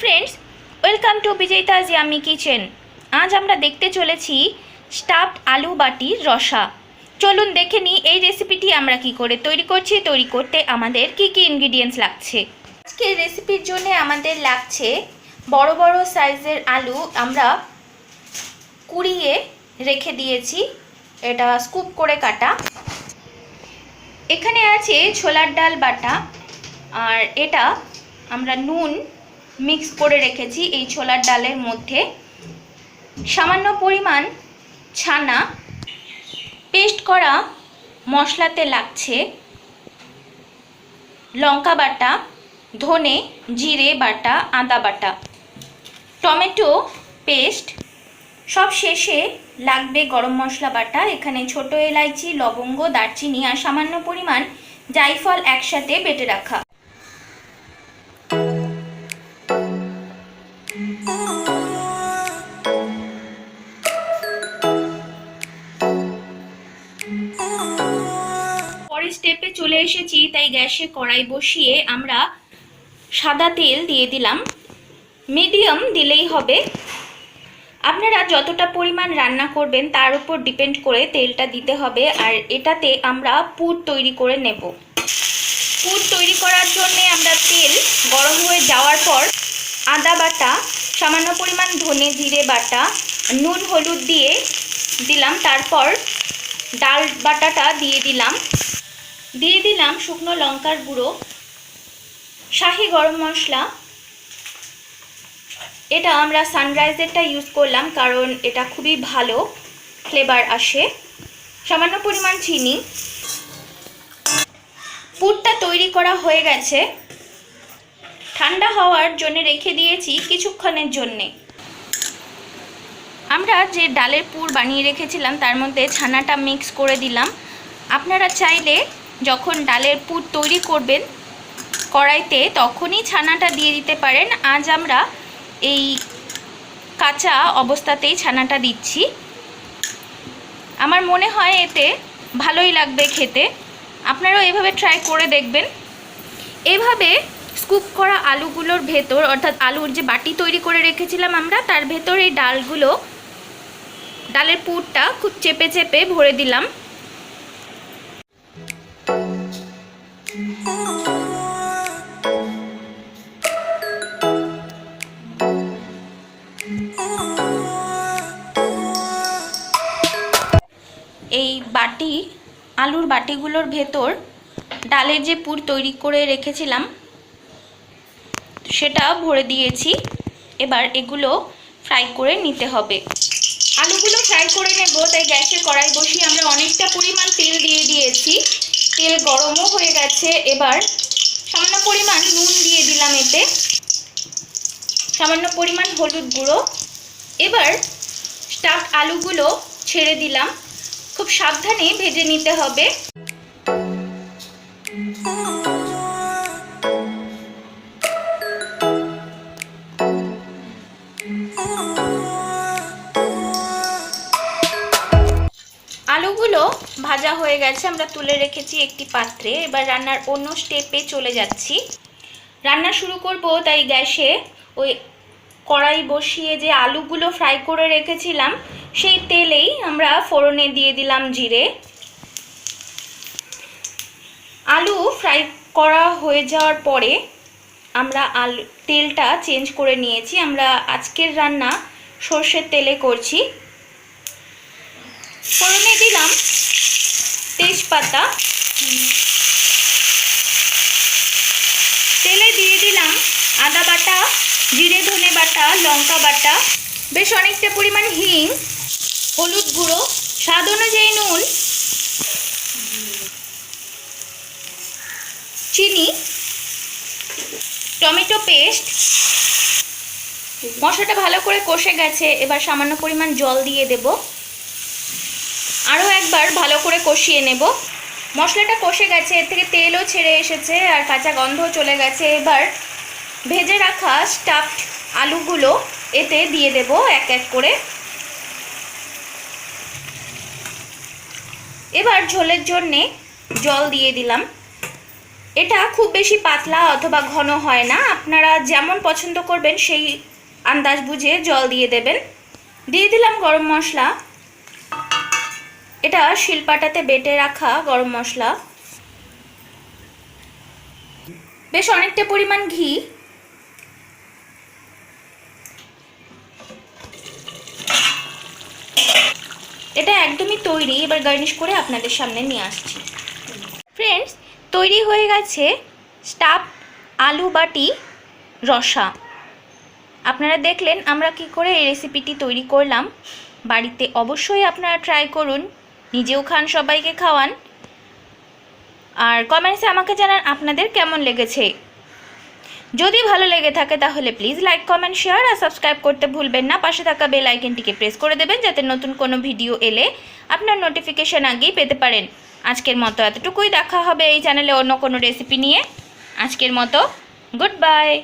Friends welcome to বিজয়িতাজ yummy kitchen আজ আমরা দেখতে চলেছি স্টাফড আলু বাটির রসা। চলুন দেখে নিই এই রেসিপিটি আমরা কি করে তৈরি করছি, তৈরি করতে আমাদের কি কি ইনগ্রিডিয়েন্টস লাগছে। আজকের রেসিপির জন্য আমাদের লাগছে বড় বড় সাইজের আলু আমরা কুড়িয়ে রেখে দিয়েছি, এটা স্কুপ করে কাটা। এখানে আছে ছোলার ডাল বাটা, আর এটা আমরা নুন মিক্স করে রেখেছি এই ছোলার ডালের মধ্যে। সামান্য পরিমাণ ছানা পেস্ট করা মশলাতে লাগছে। লঙ্কা বাটা, ধনে, জিরে বাটা, আদা বাটা। টমেটো পেস্ট সব শেষে লাগবে গরম মশলা বাটা। এখানে ছোট এলাইচি, লবঙ্গ, দারচিনি আর সামান্য পরিমাণ জাইফল একসাথে বেটে রাখা। পরের স্টেপে চলে এসেছি, তাই গ্যাসে কড়াই বসিয়ে আমরা সাদা তেল দিয়ে দিলাম। মিডিয়াম দিলেই হবে। আপনারা যতটা পরিমাণ রান্না করবেন, তার উপর ডিপেন্ড করে তেলটা দিতে হবে আর এটাতে আমরা পুর তৈরি করে নেব। পুর তৈরি করার জন্য আমরা তেল গরম হয়ে যাওয়ার পর আদা বাটা সামান্য পরিমাণ ধনে জিরে বাটা, নুন হলুদ দিয়ে দিলাম, তারপর ডাল বাটাটা দিয়ে দিলাম। দিয়ে দিলাম শুকনো লঙ্কার গুঁড়ো, শাহি গরম মশলা। এটা আমরা সানরাইজেরটা ইউজ করলাম, কারণ এটা খুবই ভালো ফ্লেভার আসে। সামান্য পরিমাণ চিনি। পুরটা তৈরি করা হয়ে গেছে। ঠান্ডা হওয়ার জন্য রেখে দিয়েছি কিছুক্ষণের জন্যে। আমরা যে ডালের পুর বানিয়ে রেখেছিলাম, তার মধ্যে ছানাটা মিক্স করে দিলাম। আপনারা চাইলে যখন ডালের পুর তৈরি করবেন কড়াইতে, তখনই ছানাটা দিয়ে দিতে পারেন। আজ আমরা এই কাঁচা অবস্থাতেই ছানাটা দিচ্ছি। আমার মনে হয় এতে ভালোই লাগবে খেতে। আপনারাও এভাবে ট্রাই করে দেখবেন। এভাবে স্কুপ করা আলুগুলোর ভেতর, অর্থাৎ আলুর যে বাটি তৈরি করে রেখেছিলাম আমরা, তার ভেতর এই ডালগুলো, ডালের পুরটা খুব চেপে চেপে ভরে দিলাম। এই বাটি, আলুর বাটিগুলোর ভেতর ডালের যে পুর তৈরি করে রেখেছিলাম সেটা ভরে দিয়েছি। এবার এগুলো ফ্রাই করে নিতে হবে। আলুগুলো ফ্রাই করে নেব, তাই গ্যাসে কড়াই বসিয়ে আমরা অনেকটা পরিমাণ তেল দিয়ে দিয়েছি। তেল গরমও হয়ে গেছে, এবার সামান্য পরিমাণ নুন দিয়ে দিলাম এতে। সামান্য পরিমাণ হলুদ গুঁড়ো। এবার স্টাফড আলুগুলো ছেড়ে দিলাম। খুব সাবধানে ভেজে নিতে হবে। আলুগুলো ভাজা হয়ে গেছে, আমরা তুলে রেখেছি একটি পাত্রে। এবার রান্নার অন্য স্টেপে চলে যাচ্ছি। রান্না শুরু করব তাই গ্যাসে। ওই কড়াই বসিয়ে যে আলুগুলো ফ্রাই করে রেখেছিলাম, সেই তেলেই আমরা ফোড়নে দিয়ে দিলাম জিরে। আলু ফ্রাই করা হয়ে যাওয়ার পরে আমরা আলু, তেলটা চেঞ্জ করে নিয়েছি। আমরা আজকের রান্না সর্ষের তেলে করছি। ফোড়নে দিলাম তেজপাতা। তেলে দিয়ে দিলাম আদা বাটা, জিরে ধনে বাটা, লঙ্কা বাটা, বেশ অনেকটা পরিমাণ হিং, হলুদ গুঁড়ো, স্বাদ অনুযায়ী নুন, চিনি, টমেটো পেস্ট। মশলাটা ভালো করে কষে গেছে, এবার সামান্য পরিমাণ জল দিয়ে দেব। আরও একবার ভালো করে কষিয়ে নেব। মশলাটা কষে গেছে, এর থেকে তেলও ছেড়ে এসেছে আর কাঁচা গন্ধও চলে গেছে। এবার ভেজে রাখা স্টাফড আলুগুলো এতে দিয়ে দেব এক এক করে। এবার ঝোলের জন্যে জল দিয়ে দিলাম। এটা খুব বেশি পাতলা অথবা ঘন হয় না। আপনারা যেমন পছন্দ করবেন সেই আন্দাজ বুঝে জল দিয়ে দেবেন। দিয়ে দিলাম গরম মশলা। এটা শিলপাটাতে বেটে রাখা গরম মশলা। বেশ অনেকটা পরিমাণ ঘি। এটা একদমই তৈরি, এবার গার্নিশ করে আপনাদের সামনে নিয়ে আসছি। ফ্রেন্ডস তৈরি হয়ে গেছে স্টাফ আলু বাটি রসা। আপনারা দেখলেন আমরা কি করে এই রেসিপিটি তৈরি করলাম। বাড়িতে অবশ্যই আপনারা ট্রাই করুন। নিজেও খান, সবাইকে খাওয়ান। আর কমেন্টসে আমাকে জানান আপনাদের কেমন লেগেছে। যদি ভালো লেগে থাকে তাহলে প্লিজ লাইক কমেন্ট শেয়ার আর সাবস্ক্রাইব করতে ভুলবেন না। পাশে থাকা বেল আইকনটিকে প্রেস করে দেবেন যাতে নতুন কোনো ভিডিও এলে আপনার নোটিফিকেশান আগেই পেতে পারেন। আজকের মতো এতটুকুই। দেখা হবে এই চ্যানেলে অন্য কোনো রেসিপি নিয়ে। আজকের মতো গুড বাই